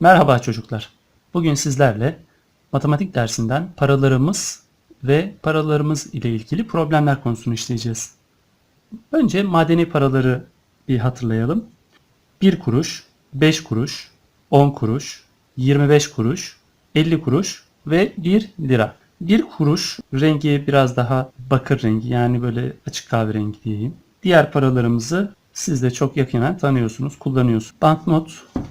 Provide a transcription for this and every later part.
Merhaba çocuklar. Bugün sizlerle matematik dersinden paralarımız ve paralarımız ile ilgili problemler konusunu işleyeceğiz. Önce madeni paraları bir hatırlayalım. 1 kuruş, 5 kuruş, 10 kuruş, 25 kuruş, 50 kuruş ve 1 lira. 1 kuruş rengi biraz daha bakır rengi yani böyle açık kahverengi diyeyim. Diğer paralarımızı siz de çok yakinen tanıyorsunuz, kullanıyorsunuz. Banknot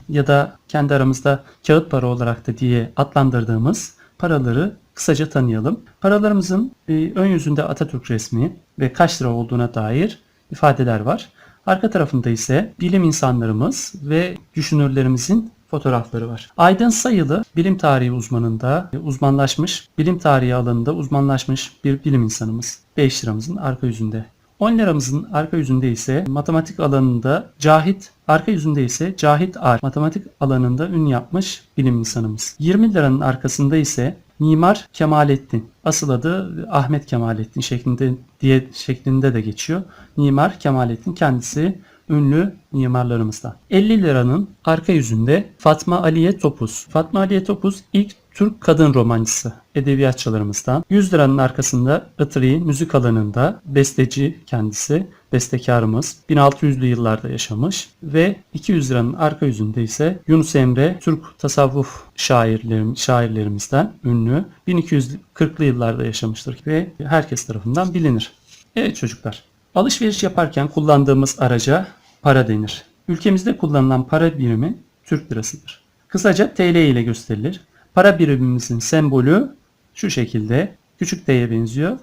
ya da kendi aramızda kağıt para olarak da diye adlandırdığımız paraları kısaca tanıyalım. Paralarımızın e, ön yüzünde Atatürk resmi ve kaç lira olduğuna dair ifadeler var. Arka tarafında ise bilim insanlarımız ve düşünürlerimizin fotoğrafları var. Aydın Sayılı bilim tarihi uzmanında e, uzmanlaşmış, bilim tarihi alanında uzmanlaşmış bir bilim insanımız. 5 liramızın arka yüzünde. 10 liramızın arka yüzünde ise matematik alanında Cahit, arka yüzünde ise Cahit Ar, matematik alanında ün yapmış bilim insanımız. 20 liranın arkasında ise Mimar Kemalettin. Asıl adı Ahmet Kemalettin şeklinde diye şeklinde de geçiyor. Mimar Kemalettin kendisi ünlü mimarlarımızdan. 50 liranın arka yüzünde Fatma Aliye Topuz. Fatma Aliye Topuz ilk Türk kadın romancısı edebiyatçılarımızdan. 100 liranın arkasında Itri müzik alanında besteci kendisi, bestekarımız. 1600'lü yıllarda yaşamış ve 200 liranın arka yüzünde ise Yunus Emre Türk tasavvuf şairlerim, şairlerimizden ünlü 1240'lı yıllarda yaşamıştır ve herkes tarafından bilinir. Evet çocuklar, alışveriş yaparken kullandığımız araca para denir. Ülkemizde kullanılan para birimi Türk lirasıdır. Kısaca TL ile gösterilir. Para birimimizin sembolü şu şekilde küçük T'ye benziyor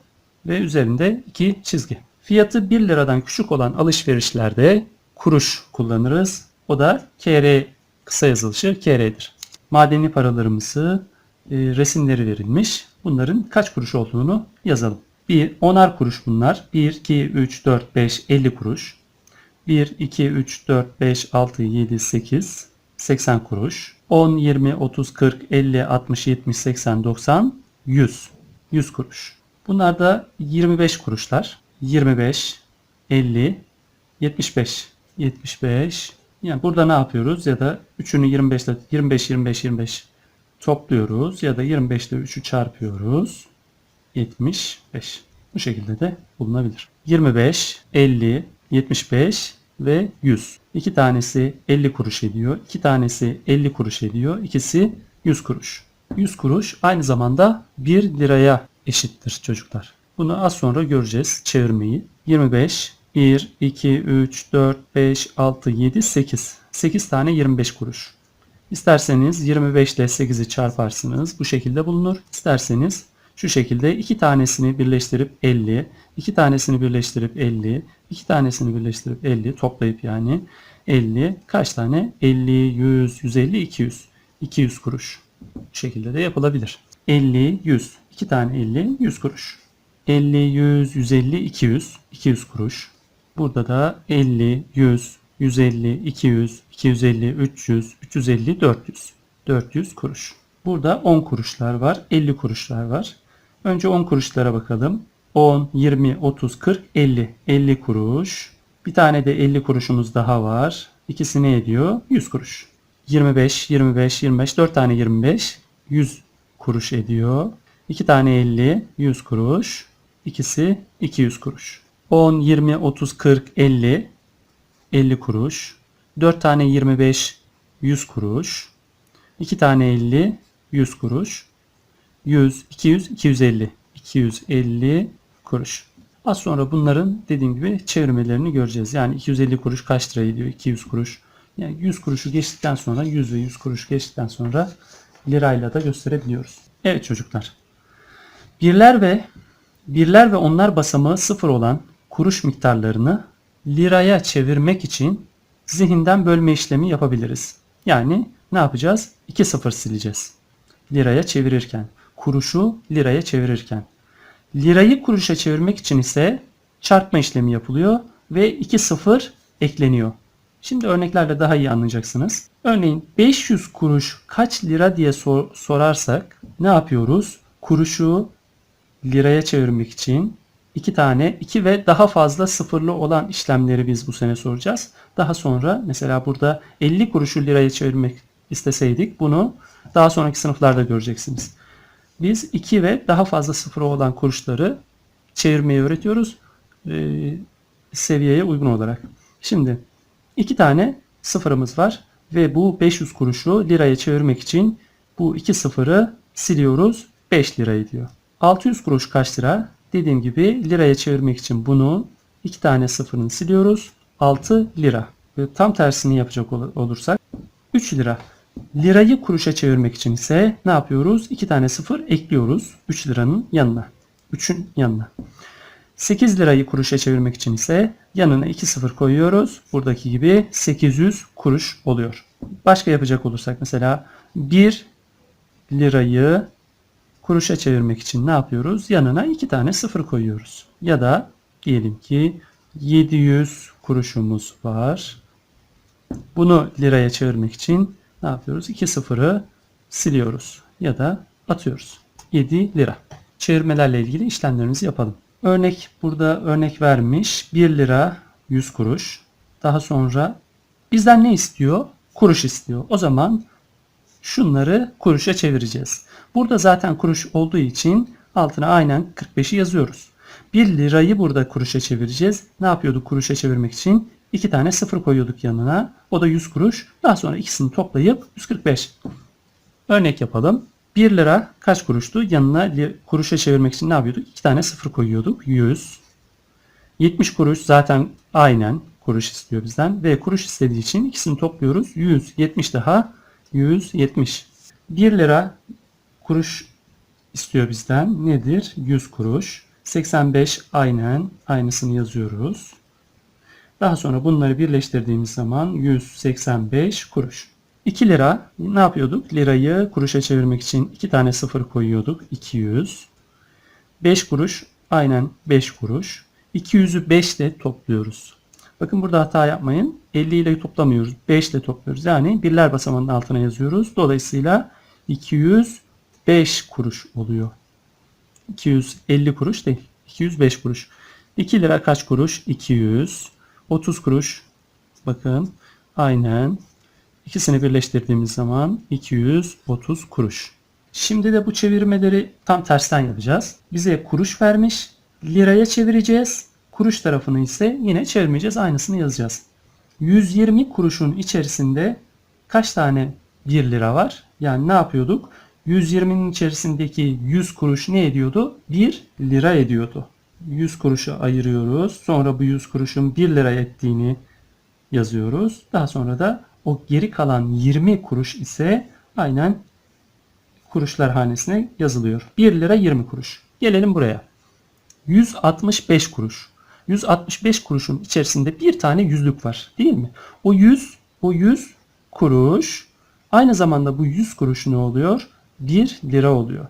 ve üzerinde iki çizgi. Fiyatı 1 liradan küçük olan alışverişlerde kuruş kullanırız. O da KR kısa yazılışı KR'dir. Madeni paralarımızı e, resimleri verilmiş. Bunların kaç kuruş olduğunu yazalım. 1 10'ar kuruş bunlar. 1 2 3 4 5 50 kuruş. 1 2 3 4 5 6 7 8 80 kuruş. 10 20 30 40 50 60 70 80 90 100 100 kuruş. Bunlar da 25 kuruşlar. 25 50 75 75 yani burada ne yapıyoruz ya da 3'ünü 25 ile 25 25 25 topluyoruz ya da 25 ile 3'ü çarpıyoruz. 75. Bu şekilde de bulunabilir. 25, 50, 75 ve 100. İki tanesi 50 kuruş ediyor. iki tanesi 50 kuruş ediyor. İkisi 100 kuruş. 100 kuruş aynı zamanda 1 liraya eşittir çocuklar. Bunu az sonra göreceğiz çevirmeyi. 25, 1, 2, 3, 4, 5, 6, 7, 8. 8 tane 25 kuruş. İsterseniz 25 ile 8'i çarparsınız. Bu şekilde bulunur. İsterseniz şu şekilde iki tanesini birleştirip 50, iki tanesini birleştirip 50, iki tanesini birleştirip 50 toplayıp yani 50 kaç tane? 50, 100, 150, 200. 200 kuruş. Bu şekilde de yapılabilir. 50, 100. 2 tane 50, 100 kuruş. 50, 100, 150, 200. 200 kuruş. Burada da 50, 100, 150, 200, 250, 300, 350, 400. 400 kuruş. Burada 10 kuruşlar var, 50 kuruşlar var. Önce 10 kuruşlara bakalım. 10, 20, 30, 40, 50. 50 kuruş. Bir tane de 50 kuruşumuz daha var. İkisi ne ediyor? 100 kuruş. 25, 25, 25. 4 tane 25. 100 kuruş ediyor. 2 tane 50, 100 kuruş. İkisi 200 kuruş. 10, 20, 30, 40, 50. 50 kuruş. 4 tane 25, 100 kuruş. 2 tane 50, 100 kuruş. 100, 200, 250. 250 kuruş. Az sonra bunların dediğim gibi çevirmelerini göreceğiz. Yani 250 kuruş kaç lira ediyor? 200 kuruş. Yani 100 kuruşu geçtikten sonra 100 ve 100 kuruş geçtikten sonra lirayla da gösterebiliyoruz. Evet çocuklar. Birler ve birler ve onlar basamağı sıfır olan kuruş miktarlarını liraya çevirmek için zihinden bölme işlemi yapabiliriz. Yani ne yapacağız? 2 sıfır sileceğiz. Liraya çevirirken. Kuruşu liraya çevirirken. Lirayı kuruşa çevirmek için ise çarpma işlemi yapılıyor ve 2 sıfır ekleniyor. Şimdi örneklerle daha iyi anlayacaksınız. Örneğin 500 kuruş kaç lira diye sor- sorarsak ne yapıyoruz? Kuruşu liraya çevirmek için iki tane iki ve daha fazla sıfırlı olan işlemleri biz bu sene soracağız. Daha sonra mesela burada 50 kuruşu liraya çevirmek isteseydik bunu daha sonraki sınıflarda göreceksiniz. Biz 2 ve daha fazla sıfırı olan kuruşları çevirmeyi öğretiyoruz e, seviyeye uygun olarak. Şimdi iki tane sıfırımız var ve bu 500 kuruşu liraya çevirmek için bu iki sıfırı siliyoruz 5 lira ediyor. 600 kuruş kaç lira? Dediğim gibi liraya çevirmek için bunu iki tane sıfırını siliyoruz 6 lira. Tam tersini yapacak ol- olursak 3 lira. Lirayı kuruşa çevirmek için ise ne yapıyoruz? 2 tane sıfır ekliyoruz 3 liranın yanına. 3'ün yanına. 8 lirayı kuruşa çevirmek için ise yanına 2 sıfır koyuyoruz. Buradaki gibi 800 kuruş oluyor. Başka yapacak olursak mesela 1 lirayı kuruşa çevirmek için ne yapıyoruz? Yanına 2 tane sıfır koyuyoruz. Ya da diyelim ki 700 kuruşumuz var. Bunu liraya çevirmek için ne yapıyoruz? 2 sıfırı siliyoruz ya da atıyoruz. 7 lira. Çevirmelerle ilgili işlemlerimizi yapalım. Örnek burada örnek vermiş. 1 lira 100 kuruş. Daha sonra bizden ne istiyor? Kuruş istiyor. O zaman şunları kuruşa çevireceğiz. Burada zaten kuruş olduğu için altına aynen 45'i yazıyoruz. 1 lirayı burada kuruşa çevireceğiz. Ne yapıyorduk kuruşa çevirmek için? 2 tane sıfır koyuyorduk yanına. O da 100 kuruş. Daha sonra ikisini toplayıp 145. Örnek yapalım. 1 lira kaç kuruştu? Yanına kuruşa çevirmek için ne yapıyorduk? 2 tane sıfır koyuyorduk. 100. 70 kuruş zaten aynen kuruş istiyor bizden. Ve kuruş istediği için ikisini topluyoruz. 100. 70 daha 170. 1 lira kuruş istiyor bizden. Nedir? 100 kuruş. 85 aynen aynısını yazıyoruz. Daha sonra bunları birleştirdiğimiz zaman 185 kuruş. 2 lira ne yapıyorduk? Lirayı kuruşa çevirmek için 2 tane sıfır koyuyorduk. 200. 5 kuruş aynen 5 kuruş. 200'ü 5 ile topluyoruz. Bakın burada hata yapmayın. 50 ile toplamıyoruz. 5 ile topluyoruz. Yani birler basamağının altına yazıyoruz. Dolayısıyla 205 kuruş oluyor. 250 kuruş değil. 205 kuruş. 2 lira kaç kuruş? 200. 30 kuruş. Bakın aynen. İkisini birleştirdiğimiz zaman 230 kuruş. Şimdi de bu çevirmeleri tam tersten yapacağız. Bize kuruş vermiş. Liraya çevireceğiz. Kuruş tarafını ise yine çevirmeyeceğiz. Aynısını yazacağız. 120 kuruşun içerisinde kaç tane 1 lira var? Yani ne yapıyorduk? 120'nin içerisindeki 100 kuruş ne ediyordu? 1 lira ediyordu. 100 kuruşu ayırıyoruz. Sonra bu 100 kuruşun 1 lira ettiğini yazıyoruz. Daha sonra da o geri kalan 20 kuruş ise aynen kuruşlar hanesine yazılıyor. 1 lira 20 kuruş. Gelelim buraya. 165 kuruş. 165 kuruşun içerisinde bir tane yüzlük var değil mi? O 100, o 100 kuruş aynı zamanda bu 100 kuruş ne oluyor? 1 lira oluyor.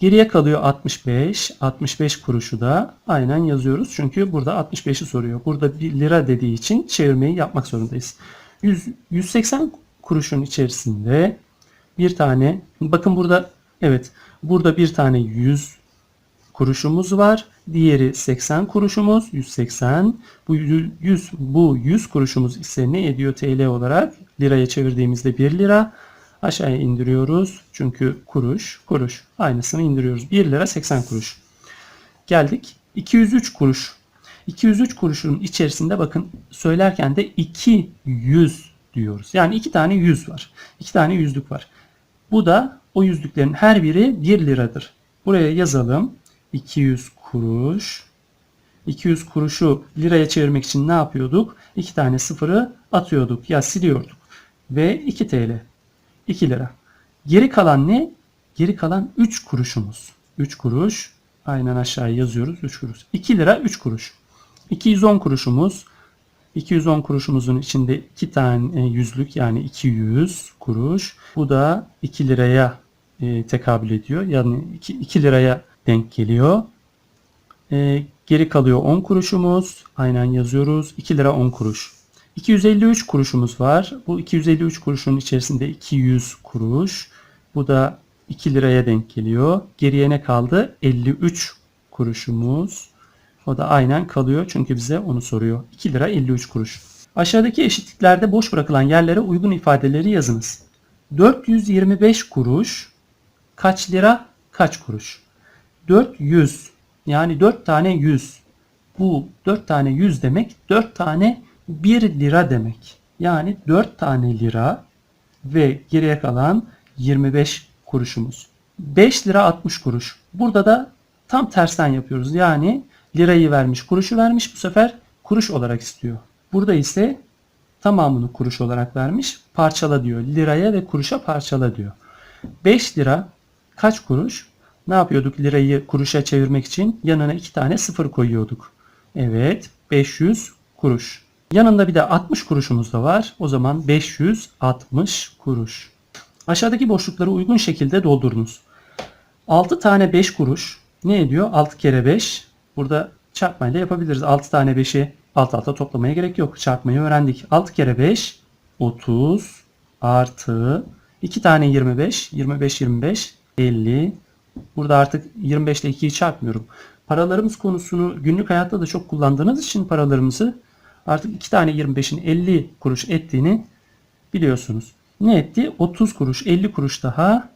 Geriye kalıyor 65. 65 kuruşu da aynen yazıyoruz. Çünkü burada 65'i soruyor. Burada 1 lira dediği için çevirmeyi yapmak zorundayız. 100, 180 kuruşun içerisinde bir tane bakın burada evet burada bir tane 100 kuruşumuz var. Diğeri 80 kuruşumuz. 180. Bu 100 bu 100 kuruşumuz ise ne ediyor TL olarak? Liraya çevirdiğimizde 1 lira. Aşağıya indiriyoruz. Çünkü kuruş, kuruş. Aynısını indiriyoruz. 1 lira 80 kuruş. Geldik 203 kuruş. 203 kuruşun içerisinde bakın söylerken de 200 diyoruz. Yani iki tane 100 var. İki tane yüzlük var. Bu da o yüzlüklerin her biri 1 liradır. Buraya yazalım. 200 kuruş. 200 kuruşu liraya çevirmek için ne yapıyorduk? 2 tane sıfırı atıyorduk ya siliyorduk. Ve 2 TL. 2 lira. Geri kalan ne? Geri kalan 3 kuruşumuz. 3 kuruş. Aynen aşağıya yazıyoruz. 3 kuruş. 2 lira 3 kuruş. 210 kuruşumuz. 210 kuruşumuzun içinde 2 tane yüzlük yani 200 kuruş. Bu da 2 liraya e, tekabül ediyor. Yani 2, 2 liraya denk geliyor. E, geri kalıyor 10 kuruşumuz. Aynen yazıyoruz. 2 lira 10 kuruş. 253 kuruşumuz var. Bu 253 kuruşun içerisinde 200 kuruş. Bu da 2 liraya denk geliyor. Geriye ne kaldı? 53 kuruşumuz. O da aynen kalıyor çünkü bize onu soruyor. 2 lira 53 kuruş. Aşağıdaki eşitliklerde boş bırakılan yerlere uygun ifadeleri yazınız. 425 kuruş kaç lira kaç kuruş? 400 yani 4 tane 100. Bu 4 tane 100 demek 4 tane 1 lira demek. Yani 4 tane lira ve geriye kalan 25 kuruşumuz. 5 lira 60 kuruş. Burada da tam tersten yapıyoruz. Yani lirayı vermiş, kuruşu vermiş. Bu sefer kuruş olarak istiyor. Burada ise tamamını kuruş olarak vermiş. Parçala diyor. Liraya ve kuruşa parçala diyor. 5 lira kaç kuruş? Ne yapıyorduk lirayı kuruşa çevirmek için? Yanına 2 tane sıfır koyuyorduk. Evet 500 kuruş. Yanında bir de 60 kuruşumuz da var. O zaman 560 kuruş. Aşağıdaki boşlukları uygun şekilde doldurunuz. 6 tane 5 kuruş ne ediyor? 6 kere 5. Burada çarpmayla yapabiliriz. 6 tane 5'i alt alta toplamaya gerek yok. Çarpmayı öğrendik. 6 kere 5 30 artı 2 tane 25 25 25 50 Burada artık 25 ile 2'yi çarpmıyorum. Paralarımız konusunu günlük hayatta da çok kullandığınız için paralarımızı artık 2 tane 25'in 50 kuruş ettiğini biliyorsunuz. Ne etti? 30 kuruş 50 kuruş daha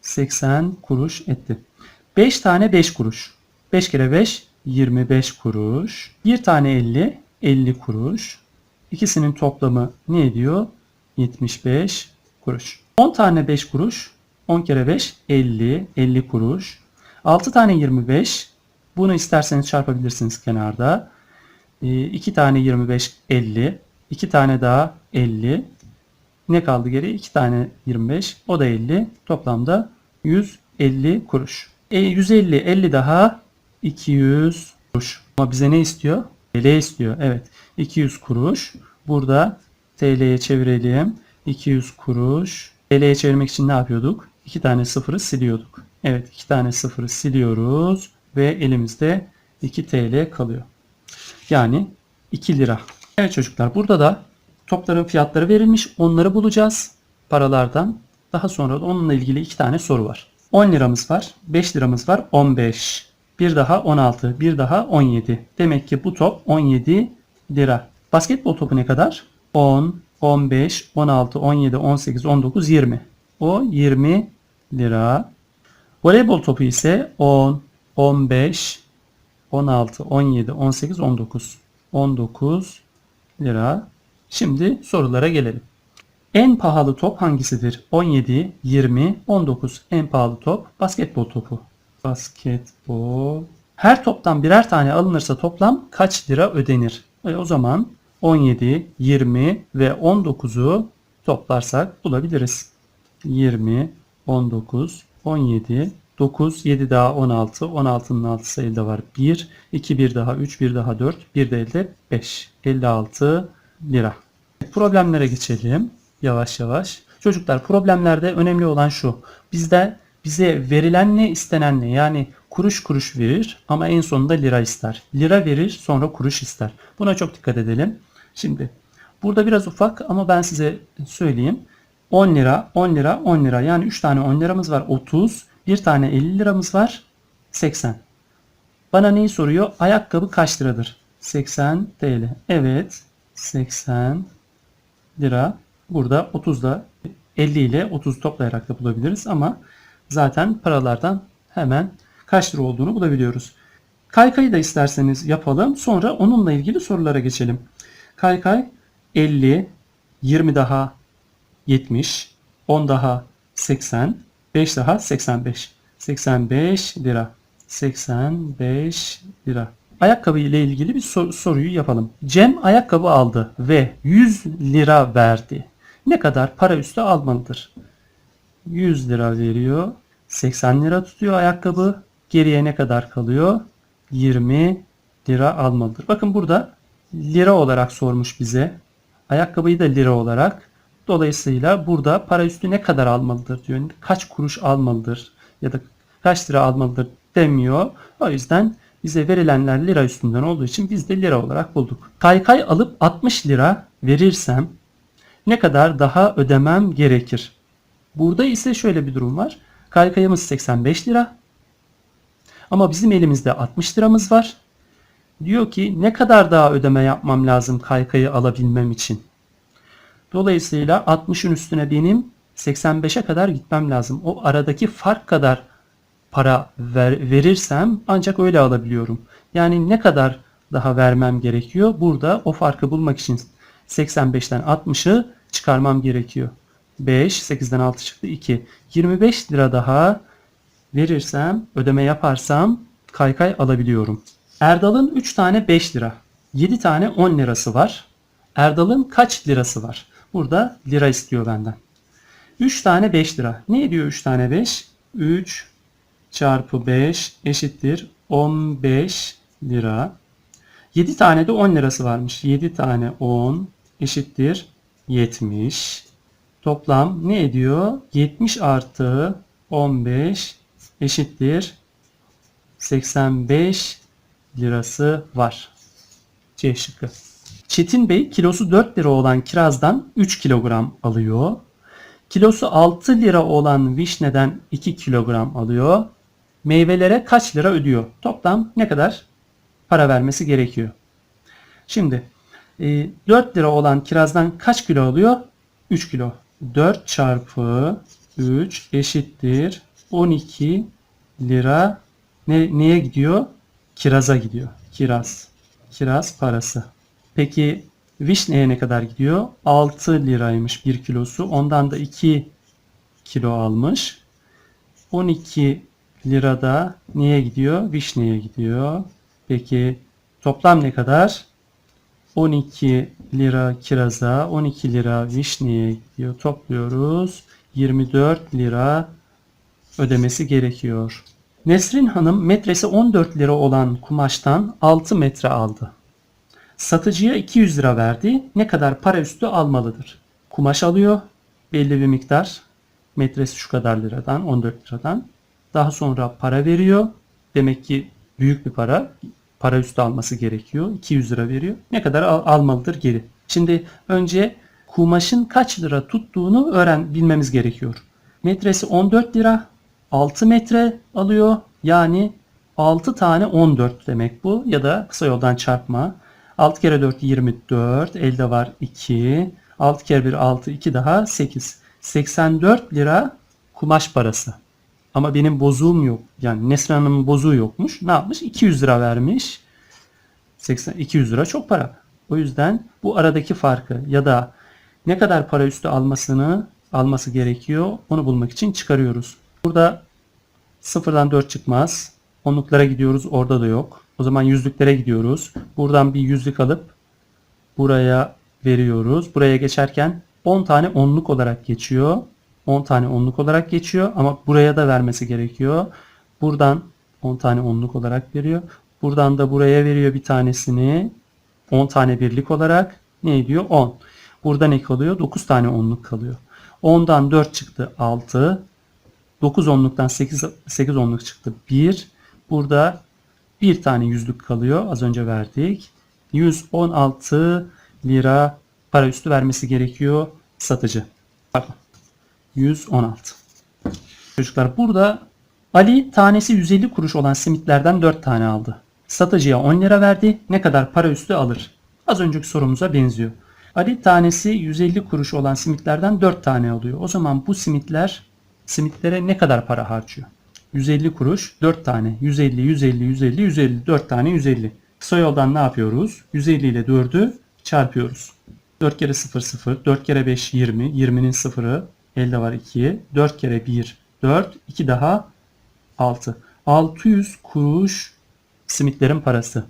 80 kuruş etti. 5 tane 5 kuruş. 5 kere 5 25 kuruş. 1 tane 50 50 kuruş. İkisinin toplamı ne ediyor? 75 kuruş. 10 tane 5 kuruş. 10 kere 5 50 50 kuruş. 6 tane 25. Bunu isterseniz çarpabilirsiniz kenarda. 2 tane 25 50. 2 tane daha 50. Ne kaldı geri? 2 tane 25. O da 50. Toplamda 150 kuruş. E, 150 50 daha 200 kuruş. Ama bize ne istiyor? TL istiyor. Evet. 200 kuruş. Burada TL'ye çevirelim. 200 kuruş. TL'ye çevirmek için ne yapıyorduk? 2 tane sıfırı siliyorduk. Evet 2 tane sıfırı siliyoruz ve elimizde 2 TL kalıyor. Yani 2 lira. Evet çocuklar burada da topların fiyatları verilmiş. Onları bulacağız paralardan. Daha sonra da onunla ilgili 2 tane soru var. 10 liramız var, 5 liramız var, 15. Bir daha 16, bir daha 17. Demek ki bu top 17 lira. Basketbol topu ne kadar? 10, 15, 16, 17, 18, 19, 20. O 20 lira. Voleybol topu ise 10, 15, 16, 17, 18, 19. 19 lira. Şimdi sorulara gelelim. En pahalı top hangisidir? 17, 20, 19. En pahalı top basketbol topu. Basketbol. Her toptan birer tane alınırsa toplam kaç lira ödenir? E o zaman 17, 20 ve 19'u toplarsak bulabiliriz. 20, 19, 17, 9, 7 daha 16, 16'nın 6'sı elde var 1, 2 bir daha 3, bir daha 4, bir de elde 5, 56 lira. Problemlere geçelim yavaş yavaş. Çocuklar problemlerde önemli olan şu. Bizde bize verilen ne istenen ne yani kuruş kuruş verir ama en sonunda lira ister. Lira verir sonra kuruş ister. Buna çok dikkat edelim. Şimdi burada biraz ufak ama ben size söyleyeyim. 10 lira, 10 lira, 10 lira. Yani 3 tane 10 liramız var 30. Bir tane 50 liramız var 80. Bana neyi soruyor? Ayakkabı kaç liradır? 80 TL. Evet 80 lira. Burada 30 da 50 ile 30 toplayarak da bulabiliriz ama zaten paralardan hemen kaç lira olduğunu bulabiliyoruz. Kaykayı da isterseniz yapalım. Sonra onunla ilgili sorulara geçelim. Kaykay 50, 20 daha 70, 10 daha 80, 5 daha 85. 85 lira. 85 lira. Ayakkabı ile ilgili bir sor- soruyu yapalım. Cem ayakkabı aldı ve 100 lira verdi. Ne kadar para üstü almalıdır? 100 lira veriyor. 80 lira tutuyor ayakkabı. Geriye ne kadar kalıyor? 20 lira almalıdır. Bakın burada lira olarak sormuş bize. Ayakkabıyı da lira olarak. Dolayısıyla burada para üstü ne kadar almalıdır diyor. Kaç kuruş almalıdır ya da kaç lira almalıdır demiyor. O yüzden bize verilenler lira üstünden olduğu için biz de lira olarak bulduk. Kaykay alıp 60 lira verirsem ne kadar daha ödemem gerekir? Burada ise şöyle bir durum var. Kaykayımız 85 lira. Ama bizim elimizde 60 liramız var. Diyor ki ne kadar daha ödeme yapmam lazım kaykayı alabilmem için? Dolayısıyla 60'ın üstüne benim 85'e kadar gitmem lazım. O aradaki fark kadar para ver, verirsem ancak öyle alabiliyorum. Yani ne kadar daha vermem gerekiyor? Burada o farkı bulmak için 85'ten 60'ı çıkarmam gerekiyor. 5, 8'den 6 çıktı 2. 25 lira daha verirsem, ödeme yaparsam kaykay alabiliyorum. Erdal'ın 3 tane 5 lira, 7 tane 10 lirası var. Erdal'ın kaç lirası var? Burada lira istiyor benden. 3 tane 5 lira. Ne ediyor 3 tane 5? 3 çarpı 5 eşittir 15 lira. 7 tane de 10 lirası varmış. 7 tane 10 eşittir 70. Toplam ne ediyor? 70 artı 15 eşittir 85 lirası var. C şıkkı. Çetin Bey kilosu 4 lira olan kirazdan 3 kilogram alıyor. Kilosu 6 lira olan vişneden 2 kilogram alıyor. Meyvelere kaç lira ödüyor? Toplam ne kadar para vermesi gerekiyor? Şimdi e, 4 lira olan kirazdan kaç kilo alıyor? 3 kilo. 4 çarpı 3 eşittir 12 lira ne, neye gidiyor? Kiraza gidiyor. Kiraz. Kiraz parası. Peki vişneye ne kadar gidiyor? 6 liraymış 1 kilosu. Ondan da 2 kilo almış. 12 lirada neye gidiyor? Vişneye gidiyor. Peki toplam ne kadar? 12 lira kiraza, 12 lira vişneye gidiyor. Topluyoruz. 24 lira ödemesi gerekiyor. Nesrin Hanım metresi 14 lira olan kumaştan 6 metre aldı. Satıcıya 200 lira verdi. Ne kadar para üstü almalıdır? Kumaş alıyor. Belli bir miktar. Metresi şu kadar liradan, 14 liradan. Daha sonra para veriyor. Demek ki büyük bir para. Para üstü alması gerekiyor. 200 lira veriyor. Ne kadar al- almalıdır geri? Şimdi önce kumaşın kaç lira tuttuğunu öğren bilmemiz gerekiyor. Metresi 14 lira. 6 metre alıyor. Yani 6 tane 14 demek bu. Ya da kısa yoldan çarpma. 6 kere 4 24. Elde var 2. 6 kere 1 6. 2 daha 8. 84 lira kumaş parası. Ama benim bozuğum yok. Yani Nesrin Hanım'ın bozuğu yokmuş. Ne yapmış? 200 lira vermiş. 80, 200 lira çok para. O yüzden bu aradaki farkı ya da ne kadar para üstü almasını alması gerekiyor onu bulmak için çıkarıyoruz. Burada sıfırdan 4 çıkmaz. Onluklara gidiyoruz. Orada da yok. O zaman yüzlüklere gidiyoruz. Buradan bir yüzlük alıp buraya veriyoruz. Buraya geçerken 10 tane onluk olarak geçiyor. 10 tane onluk olarak geçiyor ama buraya da vermesi gerekiyor. Buradan 10 tane onluk olarak veriyor. Buradan da buraya veriyor bir tanesini. 10 tane birlik olarak ne ediyor? 10. Burada ne kalıyor? 9 tane onluk kalıyor. 10'dan 4 çıktı 6. 9 onluktan 8, 8 onluk çıktı 1. Burada bir tane yüzlük kalıyor. Az önce verdik. 116 lira para üstü vermesi gerekiyor satıcı. Pardon. 116. Çocuklar burada Ali tanesi 150 kuruş olan simitlerden 4 tane aldı. Satıcıya 10 lira verdi. Ne kadar para üstü alır? Az önceki sorumuza benziyor. Ali tanesi 150 kuruş olan simitlerden 4 tane alıyor. O zaman bu simitler simitlere ne kadar para harcıyor? 150 kuruş 4 tane. 150, 150, 150, 150. 4 tane 150. Kısa yoldan ne yapıyoruz? 150 ile 4'ü çarpıyoruz. 4 kere 0 0, 4 kere 5 20, 20'nin sıfırı elde var 2, 4 kere 1 4, 2 daha 6. 600 kuruş simitlerin parası.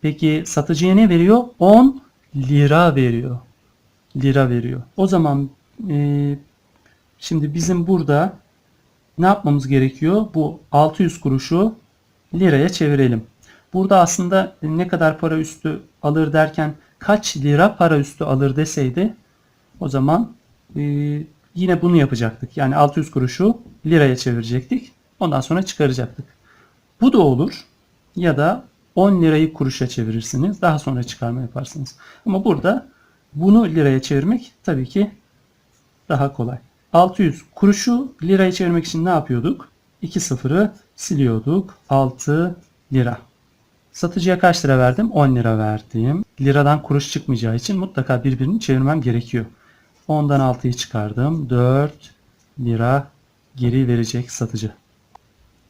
Peki satıcıya ne veriyor? 10 lira veriyor. Lira veriyor. O zaman e, şimdi bizim burada ne yapmamız gerekiyor? Bu 600 kuruşu liraya çevirelim. Burada aslında ne kadar para üstü alır derken kaç lira para üstü alır deseydi o zaman e, yine bunu yapacaktık. Yani 600 kuruşu liraya çevirecektik. Ondan sonra çıkaracaktık. Bu da olur. Ya da 10 lirayı kuruşa çevirirsiniz. Daha sonra çıkarma yaparsınız. Ama burada bunu liraya çevirmek tabii ki daha kolay. 600 kuruşu liraya çevirmek için ne yapıyorduk? 2 sıfırı siliyorduk. 6 lira. Satıcıya kaç lira verdim? 10 lira verdim. Liradan kuruş çıkmayacağı için mutlaka birbirini çevirmem gerekiyor. 10'dan 6'yı çıkardım. 4 lira geri verecek satıcı.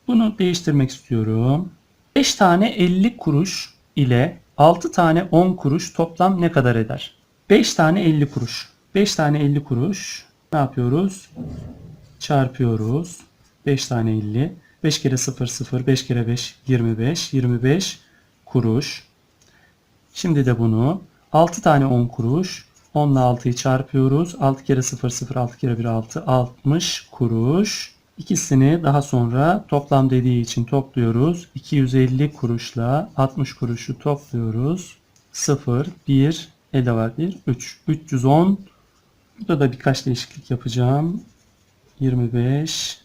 Bunu değiştirmek istiyorum. 5 tane 50 kuruş ile 6 tane 10 kuruş toplam ne kadar eder? 5 tane 50 kuruş. 5 tane 50 kuruş ne yapıyoruz? Çarpıyoruz. 5 tane 50. 5 kere 0 0. 5 kere 5 25. 25 kuruş. Şimdi de bunu 6 tane 10 kuruş. 10 ile 6'yı çarpıyoruz. 6 kere 0 0 6 kere 1 6 60 kuruş. İkisini daha sonra toplam dediği için topluyoruz. 250 kuruşla 60 kuruşu topluyoruz. 0 1 elde var 1 3 310 Burada da birkaç değişiklik yapacağım. 25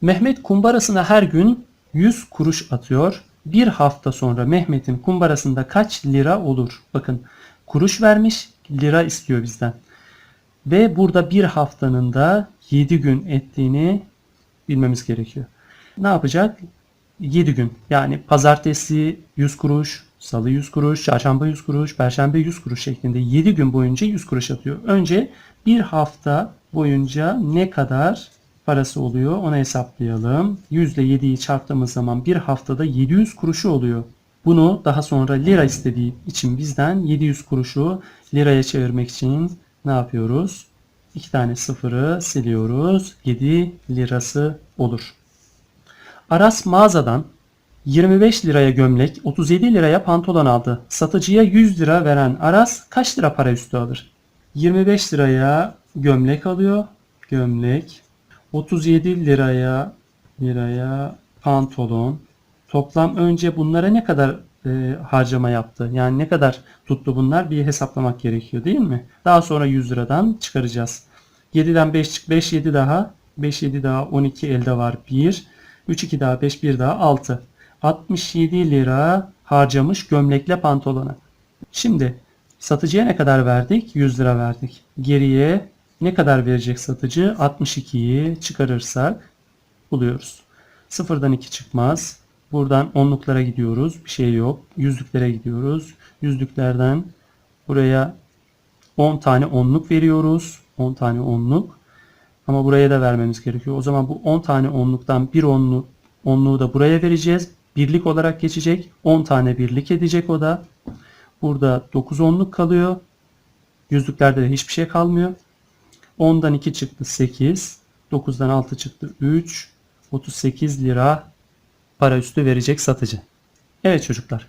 Mehmet kumbarasına her gün 100 kuruş atıyor. Bir hafta sonra Mehmet'in kumbarasında kaç lira olur? Bakın kuruş vermiş lira istiyor bizden. Ve burada bir haftanın da 7 gün ettiğini bilmemiz gerekiyor. Ne yapacak? 7 gün. Yani pazartesi 100 kuruş, salı 100 kuruş, çarşamba 100 kuruş, perşembe 100 kuruş şeklinde 7 gün boyunca 100 kuruş atıyor. Önce bir hafta boyunca ne kadar parası oluyor onu hesaplayalım. 100 ile 7'yi çarptığımız zaman bir haftada 700 kuruşu oluyor. Bunu daha sonra lira istediği için bizden 700 kuruşu liraya çevirmek için ne yapıyoruz? İki tane sıfırı siliyoruz. 7 lirası olur. Aras mağazadan 25 liraya gömlek, 37 liraya pantolon aldı. Satıcıya 100 lira veren Aras kaç lira para üstü alır? 25 liraya gömlek alıyor. Gömlek. 37 liraya liraya pantolon. Toplam önce bunlara ne kadar e, harcama yaptı? Yani ne kadar tuttu bunlar bir hesaplamak gerekiyor değil mi? Daha sonra 100 liradan çıkaracağız. 7'den 5 çık 5 7 daha 5 7 daha 12 elde var 1. 3 2 daha 5 1 daha 6. 67 lira harcamış gömlekle pantolona. Şimdi satıcıya ne kadar verdik? 100 lira verdik. Geriye ne kadar verecek satıcı? 62'yi çıkarırsak buluyoruz. Sıfırdan 2 çıkmaz. Buradan onluklara gidiyoruz. Bir şey yok. Yüzlüklere gidiyoruz. Yüzlüklerden buraya 10 tane onluk veriyoruz. 10 tane onluk. Ama buraya da vermemiz gerekiyor. O zaman bu 10 tane onluktan bir onluk onluğu da buraya vereceğiz. Birlik olarak geçecek. 10 tane birlik edecek o da. Burada 9 onluk kalıyor. Yüzlüklerde de hiçbir şey kalmıyor. 10'dan 2 çıktı 8. 9'dan 6 çıktı 3. 38 lira para üstü verecek satıcı. Evet çocuklar.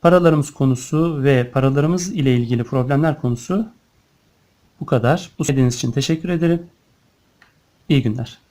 Paralarımız konusu ve paralarımız ile ilgili problemler konusu bu kadar. Bu söylediğiniz için teşekkür ederim. İyi günler.